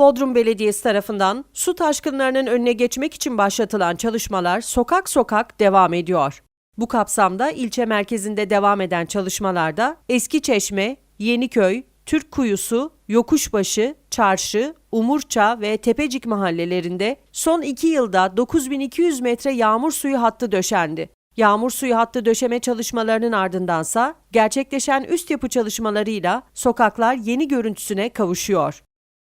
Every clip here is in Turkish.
Bodrum Belediyesi tarafından su taşkınlarının önüne geçmek için başlatılan çalışmalar sokak sokak devam ediyor. Bu kapsamda ilçe merkezinde devam eden çalışmalarda Eski Çeşme, Yeniköy, Türk Kuyusu, Yokuşbaşı, Çarşı, Umurça ve Tepecik mahallelerinde son iki yılda 9200 metre yağmur suyu hattı döşendi. Yağmur suyu hattı döşeme çalışmalarının ardındansa gerçekleşen üst yapı çalışmalarıyla sokaklar yeni görüntüsüne kavuşuyor.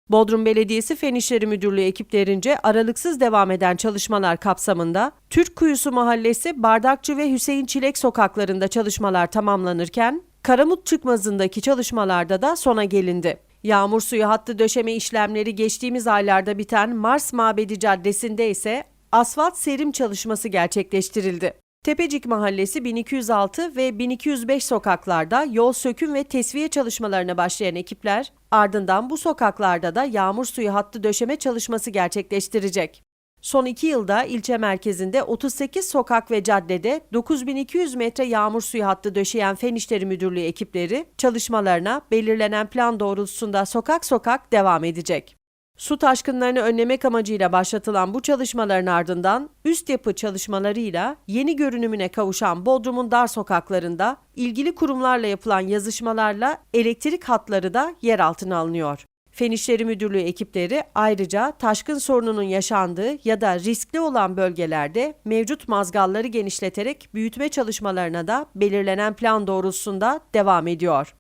Bodrum Belediyesi Fen İşleri Müdürlüğü ekiplerince aralıksız devam eden çalışmalar kapsamında Türk Kuyusu Mahallesi, Bardakçı ve Hüseyin Çilek sokaklarında çalışmalar tamamlanırken Karamut Çıkmazı'ndaki çalışmalarda da sona gelindi. Yağmur suyu hattı döşeme işlemleri geçtiğimiz aylarda biten Mars Mabedi Caddesi'nde ise asfalt serim çalışması gerçekleştirildi. Tepecik Mahallesi 1206 ve 1205 sokaklarda yol söküm ve tesviye çalışmalarına başlayan ekipler ardından bu sokaklarda da yağmur suyu hattı döşeme çalışması gerçekleştirecek. Son iki yılda ilçe merkezinde 38 sokak ve caddede 9200 metre yağmur suyu hattı döşeyen Fen İşleri Müdürlüğü ekipleri çalışmalarına belirlenen plan doğrultusunda sokak sokak devam edecek. Su taşkınlarını önlemek amacıyla başlatılan bu çalışmaların ardından üst yapı çalışmalarıyla yeni görünümüne kavuşan Bodrum'un dar sokaklarında ilgili kurumlarla yapılan yazışmalarla elektrik hatları da yer altına alınıyor. Fen İşleri Müdürlüğü ekipleri ayrıca taşkın sorununun yaşandığı ya da riskli olan bölgelerde mevcut mazgalları genişleterek büyütme çalışmalarına da belirlenen plan doğrultusunda devam ediyor.